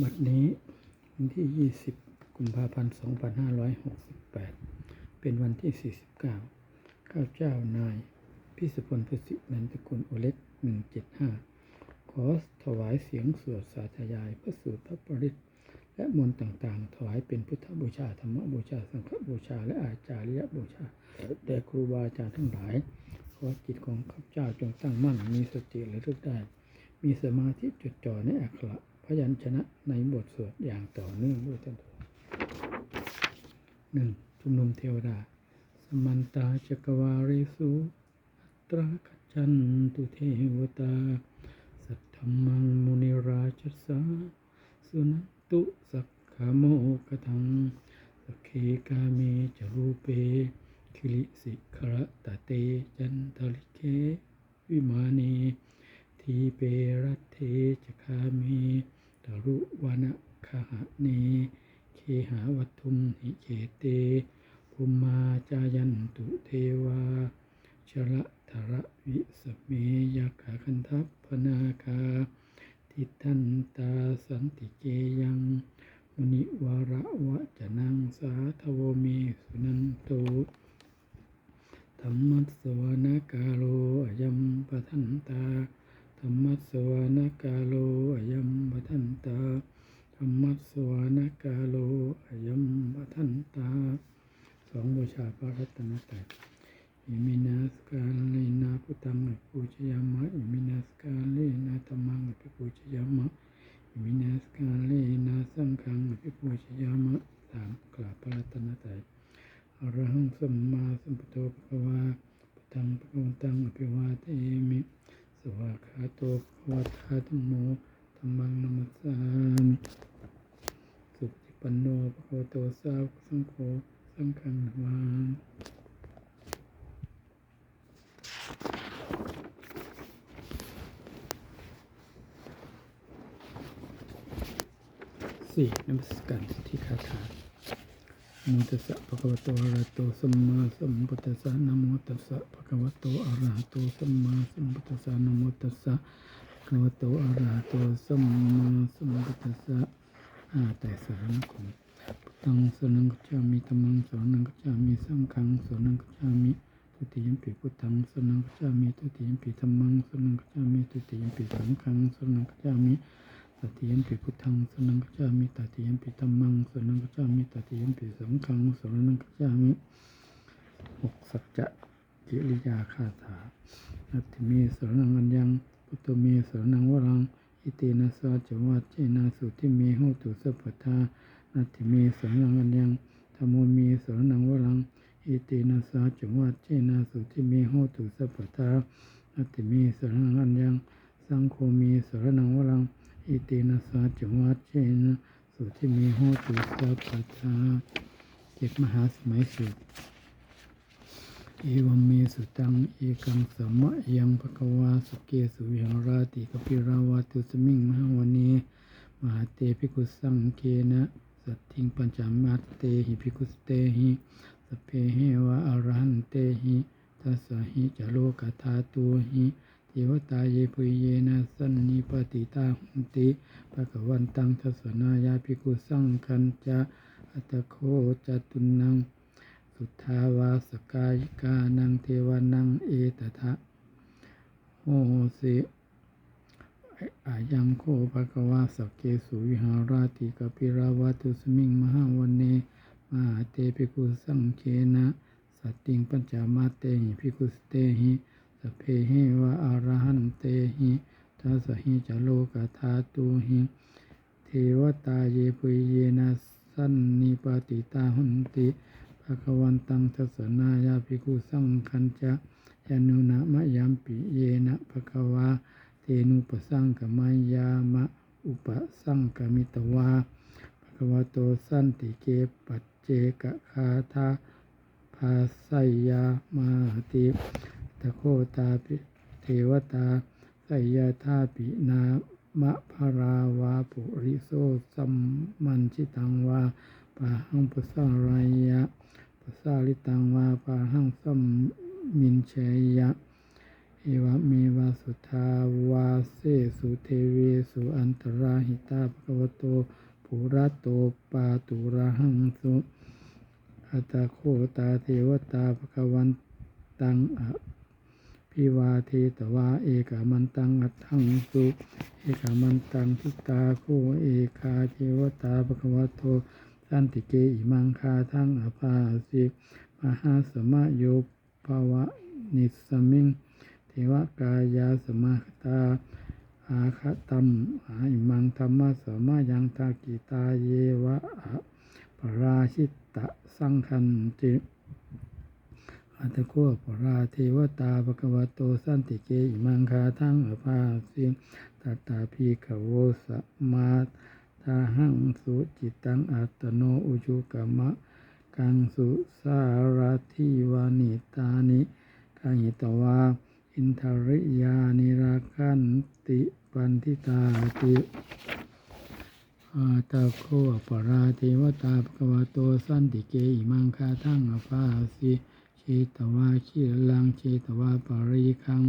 บัดนี้วันที่ 20 กุมภาพันธ์ 2568 เป็นวันที่ 49 ข้าเจ้านาย พิสพลพุสินันตกุลโอเล็ก 175 ขอถวายเสียงสวดสาธยายพระสูตรพระปริตและมนต์ต่างๆ ถวายเป็นพุทธบูชา ธรรมบูชา สังฆบูชา และอาจาริยบูชา แด่ครูบาอาจารย์ทั้งหลาย ขอจิตของข้าเจ้าจงตั้งมั่น มีสติระลึกได้ มีสมาธิจดจ่อในอักขระ พยัญชนะในบทสวดอย่างต่อเนื่องด้วยกันหนึ่งชุมนุมเทวดา สมันตาจักวาริสุอัตรากจันตุเทวตา สัทธมังมุนิราชสาสุนตุสักขโมกทังสเคกาเมจรูเปคิลิสิขระตะเตจันทลิเค วิมานีทีเปรัตเทจคามี ตรุวนะคหะเนเคหาวัตุมหิเขเตภูมมาจายันตุเทวาชละธระวิสเมยกาคันทัพพนาคา ทิทันตาสันติเกยัง มุนิวาระวะจะนังสาทโวเมสุนันโตธรรมัสวนกาโลอยัมปะทันตา ธรรมัสสวนกาโลอยัมปะทันตาธรรมัสสวนกาโลอยัมปะทันตาสองบูชาพระรัตนตรัยอิมินาสกาเลนะพุทธังอภิปูชยามะอิมินาสกาเลนะธัมมังอภิปูชยามะอิมินาสกาเลนะสังฆังอภิปูชยามะสามกราบพระรัตนตรัยอรหังสัมมาสัมพุทโธภะคะวาพุทธังภะคะวันตังอภิวาเทมิ สวากขาโตภวะตาธโมธัมมังนมัสสามิสุปฏิปันโนภะคะวโตสาวกสังโฆสังฆังนามามิสี่นมัสการที่คาถา มตัสสะภะคะวะโตอะระหะโตสัมมาสัมพุทธัสสะนะโมตัสสะภะคะวะโตอะระหะโตสัมมาสัมพุทธัสสะนะโมตัสสะภะคะวะโตอะระหะโตสัมมาสัมพุทธัสสะอาแต่สารณคมพุทธังสรณังกัจฉามิธัมมังสรณังกัจฉามิสังฆังสรณังกัจฉามิทุติยมปิพุทธังสรณังกัจฉามิทุติยมปิธัมมังสรณังกัจฉามิทุติยมปิสังฆังสรณังกัจ ติยมปิพุทธังสนังกัจจามิตติยมปิธัมมังสนังกัจจามิตติยมปิสังฆังสนังกัจจามิหกสัจจะกิริยาคาถานัตถิเมสนังอัญญังพุทโธเมสนังวรังอิเตนะสาจวัจเจนะสุติเมโหตุสัพพทานัตถิเมสนังอัญญังธรรมโมเมสนังวรังอิเตนะสาจวัจเจนะสุติเมโหตุสัพพทานัตถิเมสนังอัญญังสังโฆเมสนังวรัง อิตินาสาจงวัดเจนะสุที่มีโหตุสัพพทาเจ็ดมหาสมัยสุดเอวัมเมสุตังเอกังสัมมะยังภควาสุเกสุวิหาราติกปิราวาตุสมิงมหาวเนมหาเตภิกุสังเคนะสัตถิงปัญจามัตเตหิภิกุสเตหิสเพเหวะอรหันเตหิทัสสหิจโลกธาตุหิ เทวตาเยปุเยนะสันนิปติตาหุติภะคะวันตังทัสสนายาภิกุสังคันจะอัตโคจตุนัง สุทาวาสกายกานังเทวานังเอตทะโหสิอายังโคภะคะวาสกเกสุวิหาราติกปิราวาตุสมิงมหาวันเนมหาเตภิกุสังเคนะ สัตติงปัญจามาเตหิภิกุสเตหิ สพเพหิวะอรหันเตหิทัสหิจโลกธาตุหิเทวตาเยปุยเยนะสันนิปติตาหุนติภะคะวันตังทัสนายาภิกุสังคัญจะยานุนะมะยัมปิเยนะภะคะวาเตนุปสังกมายามะอุปสังกมิตวาภะคะวะโตสันติเกปัจเจกคาทาภาสัยยามาติ ตโคตาปิเทวตาไสยธาปินามะภาราวาปุริโสสัมมันชิตังวาปะหังปุสารายะปัสาลิตังวาปะหังสัมมินเชยะเอวะเมวะสุทาวาเสสุเทเวสุอันตราหิตาภควโตปุระโตปาตุระหังสุอัตโคตาเทวตาภควันตังอะ พิวาเทตวาเอกามันตังอัตถังสุเอกามันตังทิตาโคเอกาเทวตาภควโตสันติเกอิมังคาทังอภาสิมหาสมะโยภาวะนิสมิงเทวกายาสมาคตาอาคตัมอาอิมังธรรมะสมายังทากิตาเยวะอะปราชิตตะสังคันติ อัตโคปราเทวตาภควโตสันติเกอิมังคาทั้งอภาสิตัตตาพีขโวสมาทาหังสุจิตังอัตโนอุจุกมะ กังสุสารทิวานิตานิกังหิตวา อินทริยานิราคันติปันทิตาติอาตาโคปราเทวตาภควโตสันติเกอิมังคาทั้งอภาสิเชตวาขีลังเชตวาปริคัง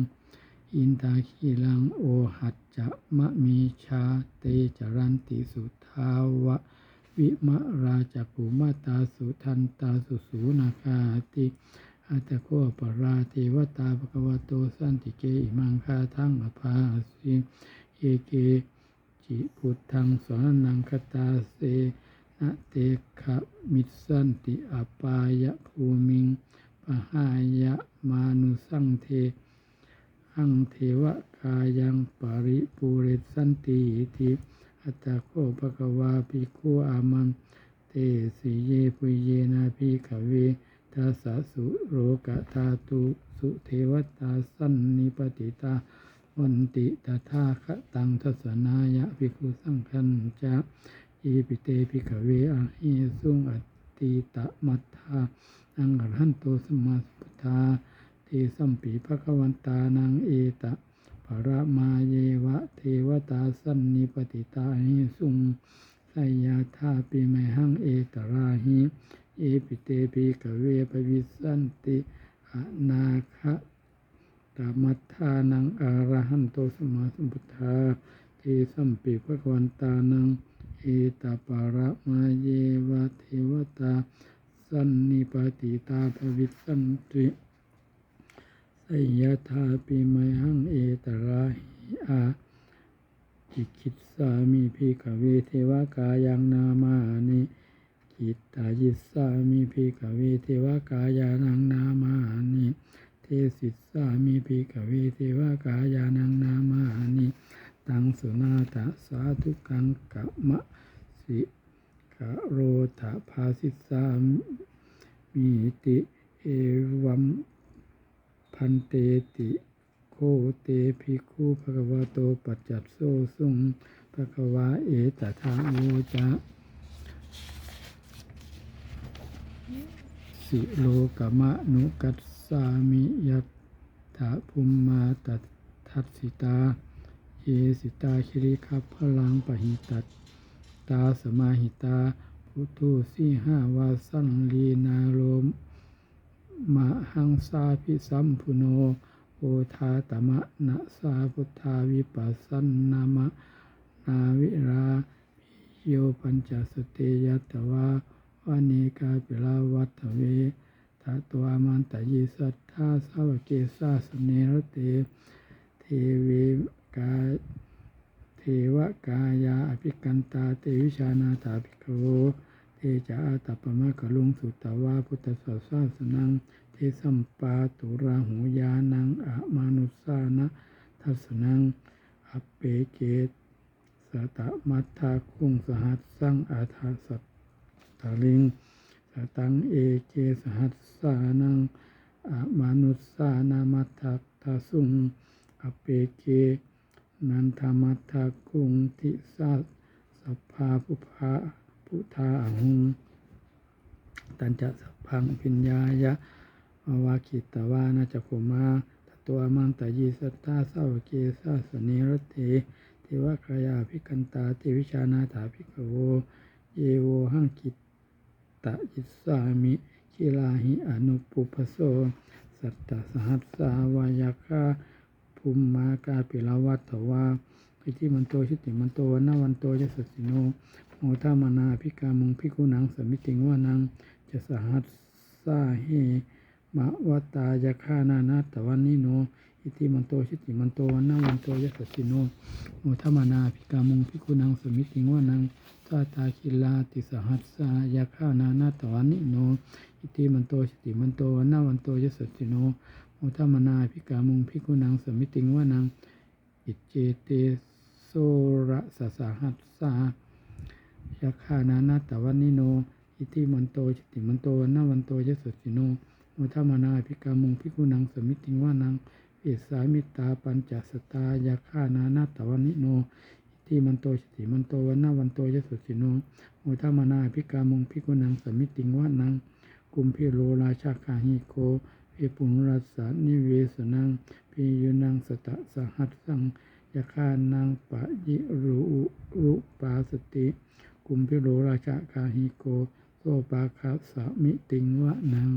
อินทาขีลังโอหัจจะมะมีชาเตจรันติสุทาวะ วิมะราจกุมาตาสุทันตาสุสูนาคาติอัตโคปราเทวตาภควโตสันติเกอิมังคาทั้งอภาสิเอเกจิพุทธังสรนังคตาเสนะเตขมิสันติอปายะภูมิง ปหายะมานุสังเทหังเทวกายังปริปูเรสันติทิอัตโคภะคะวาภิกขุอามันเตสิเยปุเยนาภิกขเวทัสสุโรกะธาตุสุเทวตาสันนิปติตาวันติตถาคตังทัสสนายะภิกขุสังฆันจะอีปิเตภิกขเวอะหิสุงอติตะมัทธา นังอรหันโตสมาสพุทาเทสัมปีภะควันตานังเอตะปรมาเยวะเทวตาสันนิปติตาหิสุงไสยาธาปิไมหังเอตราหิเอปิเตปิกเวปวิสันติอนาคะตามัทธานังอารหันโตสมาสมพุทธาเทสัมปีภะควันตานังเอตปะระมาเยวะเทวตา สันนิปติตาภวิสันติไสยธาปิไมหังเอตราหิอาจิคิดสามิภิกขเวเทวกายังนามานิกิตตายิสามิภิกขเวเทวกายานังนามานิเทสิสามิภิกขเวเทวกายานังนามานิตังสุนาตะสาธุกังกะมะสิ กะโรตะภาสิสามิติเอวัมพันเตติโคเตภิกขุภะควะโตปัจจัตโซสุงภะควะเอตถาโอจะสิโลกมะนุกัสสามิยัตถาภุมมาตัทัสสิตา เยสิตาคิริคัพพลังปะหิตัตาสมาหิตา พุทุสีห้าวาสังลีนาโรมมะหังสาพิสัมพุโนโอทาตมะนะสาพุทธาวิปัสสนนามะนาวิราโยปัญจสติยัตวาวานิกาปิลาวัตเวทัตวามันตยิสัทธาสาวกเกสาสเนรเตเทเวกา เทวกายาอภิกันตาเตวิชานาถาภิกขโวเทจะอาตัปมะกะลุงสุตตวาพุทธสสาสนังเทสัมปาตุราหูยานังอะมานุสานะทัสนังอเปเกตสตะมัทธาคุงสหัสสังอาทาสัตตาลิงสตังเอเกสหัสสานังอะมานุสานามัทธาทาสุงอเปเก นันทมัทาคุงทิสาสัพพาภุภาพุทธาหุงตันจะสัพพังปิญญายะอวาคิตวานาจักขุมาตตัวมันตยิสัตตาสาวเกสาสเนรเตเทวคายาภิกันตาเทวิชานาถาภิกโว เยโวหังกิตตะยิสามิคิลาหิอนุปุปโส สัตตสหัสสาวายาคา ภูมิมากาปิลาวัตถวาพิธิมันโตชิติมันโตวันนาวันโตยสสสิโนโมทามานาภิกามุงภิกุนังสมิติงวานังจะสหัสสาเฮมะวตายาคานานาตวันนิโนอิติมันโตชิติมันโตวันนาวันโตยสสสิโนโมทามานาภิกามุงภิกุนังสมิติงวานังสาตาคิลาติสหัสสายาคานานาตวันนิโนอิติมันโตชิติมันโตวันนาวันโตยสสสิโน โมทามนาภิกามุงภิกุนังสมิติงว่านังอิจเจเตโสระสสาหัสสายาคานานาตวันนิโน อิติมันโตชิติมันโตวันนาวันโตยสสสิโนโมทามนาภิกามุงภิกุนังสมิติงว่านังเอสามิตาปัญจสตายาคานานาตวันนิโนอิติมันโตชิติมันโตวันนาวันโตยสสสิโนโมทามนาภิกามงภิกุนังสมิติงวานัง กุมพิโลราชาคาหิโก เอปุนรัสสานิเวสนังพิยุนังสตะสหัสสังยาคานังปะยิรุรุปาสติ กุมพิโรราชาคาหิโกโซปาคาสามิติงวะนัง